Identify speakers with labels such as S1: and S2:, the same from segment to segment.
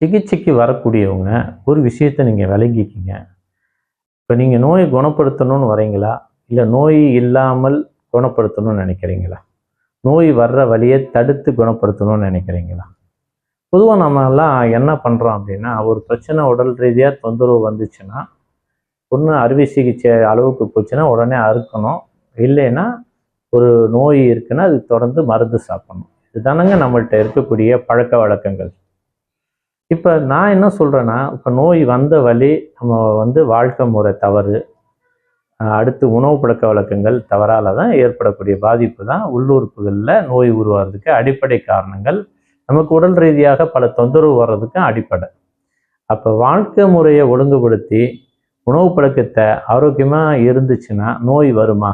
S1: சிகிச்சைக்கு வரக்கூடியவங்க ஒரு விஷயத்தை நீங்கள் விளங்கிக்கிங்க. இப்போ நீங்கள் நோயை குணப்படுத்தணும்னு வரீங்களா இல்லை நோய் இல்லாமல் குணப்படுத்தணும்னு நினைக்கிறீங்களா? நோய் வர்ற வழியை தடுத்து குணப்படுத்தணும்னு நினைக்கிறீங்களா? பொதுவாக நம்மலாம் என்ன பண்ணுறோம் அப்படின்னா ஒரு பிரச்சனை உடல் ரீதியாக தொந்தரவு வந்துச்சுன்னா ஒன்று அறுவை சிகிச்சை அளவுக்கு போச்சுன்னா உடனே அறுக்கணும். இல்லைன்னா ஒரு நோய் இருக்குன்னா அது தொடர்ந்து மருந்து சாப்பிடணும். இதுதானங்க நம்மள்கிட்ட இருக்கக்கூடிய பழக்க வழக்கங்கள். இப்போ நான் என்ன சொல்கிறேன்னா இப்போ நோய் வந்த வழி நம்ம வந்து வாழ்க்கை முறை தவறு அடுத்து உணவு பழக்க வழக்கங்கள் தவறால் தான் ஏற்படக்கூடிய பாதிப்பு தான் உள்ளுறுப்புகளில் நோய் உருவாகிறதுக்கு அடிப்படை காரணங்கள். நமக்கு உடல் ரீதியாக பல தொந்தரவு வர்றதுக்கும் அடிப்படை. அப்போ வாழ்க்கை முறையை ஒழுங்குபடுத்தி உணவு பழக்கத்தை ஆரோக்கியமாக இருந்துச்சுன்னா நோய் வருமா?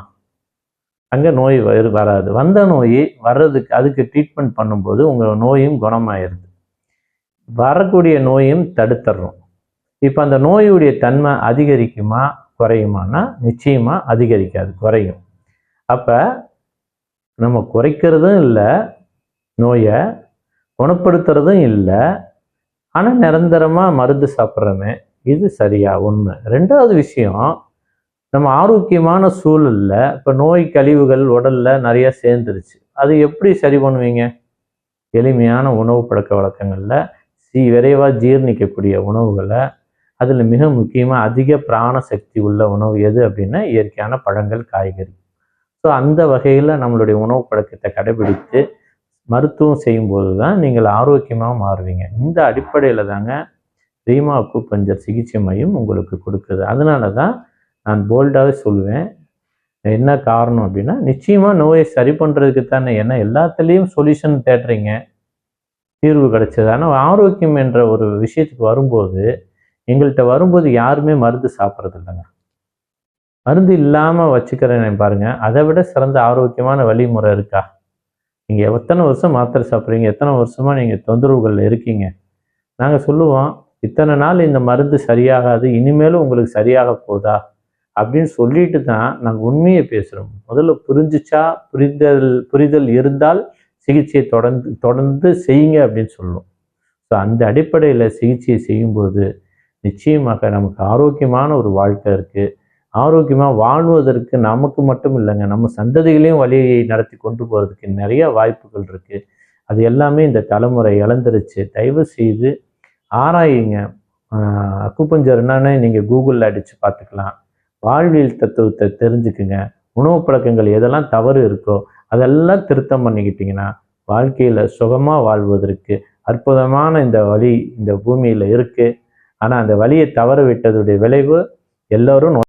S1: அங்கே நோய் வரு வராது. வந்த நோய் வர்றதுக்கு அதுக்கு ட்ரீட்மெண்ட் பண்ணும்போது உங்கள் நோயும் குணமாயிருது. வரக்கூடிய நோயும் தடுத்துடுறோம் இப்போ அந்த நோயுடைய தன்மை அதிகரிக்குமா குறையுமானா நிச்சயமாக அதிகரிக்காது குறையும். அப்போ நம்ம குறைக்கிறதும் இல்லை நோயை குணப்படுத்துறதும் இல்லை ஆனால் நிரந்தரமாக மருந்து சாப்பிட்றோமே இது சரியா ஒன்று ரெண்டாவது விஷயம் நம்ம ஆரோக்கியமான சூழலில் இப்போ நோய் கழிவுகள் உடலில் நிறையா சேர்ந்துருச்சு. அது எப்படி சரி பண்ணுவீங்க? எளிமையான உணவு பழக்க வழக்கங்களில் சி விரைவாக ஜீரணிக்கக்கூடிய உணவுகளை அதில் மிக முக்கியமாக அதிக பிராண சக்தி உள்ள உணவு எது அப்படின்னா இயற்கையான பழங்கள் காய்கறி. ஸோ அந்த வகையில் நம்மளுடைய உணவு பழக்கத்தை கடைபிடித்து மருத்துவம் செய்யும்போது தான் நீங்கள் ஆரோக்கியமாக மாறுவீங்க. இந்த அடிப்படையில் தாங்க ரீமா அக்குப்பஞ்சர் சிகிச்சை மையம் உங்களுக்கு கொடுக்குது. அதனால தான் நான் போல்டாகவே சொல்லுவேன் என்ன காரணம் அப்படின்னா நிச்சயமாக நோயை சரி பண்ணுறதுக்கு தானே ஏன்னா எல்லாத்துலேயும் சொல்யூஷன் தேடுறீங்க. தீர்வு கிடைச்சது. ஆனால் ஆரோக்கியம் என்ற ஒரு விஷயத்துக்கு வரும்போது எங்கள்கிட்ட வரும்போது யாருமே மருந்து சாப்பிட்றது இல்லைங்க மருந்து இல்லாமல் வச்சுக்கிறேன் பாருங்க. அதை விட சிறந்த ஆரோக்கியமான வழிமுறை இருக்கா? நீங்கள் எத்தனை வருஷம் மாத்திரை சாப்பிட்றீங்க? எத்தனை வருஷமாக நீங்கள் தொந்தரவுகளில் இருக்கீங்க? நாங்கள் சொல்லுவோம் இத்தனை நாள் இந்த மருந்து சரியாகாது இனிமேலும் உங்களுக்கு சரியாக போதா? அப்படின்னு சொல்லிட்டு தான் நாங்கள் உண்மையை பேசுகிறோம் முதல்ல புரிஞ்சிச்சா? புரிதல் புரிதல் இருந்தால் சிகிச்சையை தொடர்ந்து தொடர்ந்து செய்யுங்க அப்படின்னு சொல்லணும். ஸோ அந்த அடிப்படையில் சிகிச்சையை செய்யும்போது நிச்சயமாக நமக்கு ஆரோக்கியமான ஒரு வாழ்க்கை இருக்குது ஆரோக்கியமாக வாழ்வதற்கு நமக்கு மட்டும் இல்லைங்க நம்ம சந்ததிகளையும் வழியை நடத்தி கொண்டு போகிறதுக்கு நிறைய வாய்ப்புகள் இருக்குது அது எல்லாமே இந்த தலைமுறை இழந்துருச்சு. தயவு செய்து ஆராயுங்க. அக்குப்பஞ்சர் என்னன்னு நீங்கள் கூகுளில் அடித்து பார்த்துக்கலாம். வாழ்வியல் தத்துவத்தை தெரிஞ்சுக்குங்க. உணவு பழக்கங்கள் எதெல்லாம் தவறு இருக்கோ அதெல்லாம் திருத்தம் பண்ணிக்கிட்டிங்கன்னா வாழ்க்கையில் சுகமாக வாழ்வதற்கு அற்புதமான இந்த வழி இந்த பூமியில் இருக்குது ஆனால் அந்த வழியை தவற விட்டதுடைய விளைவு எல்லோரும்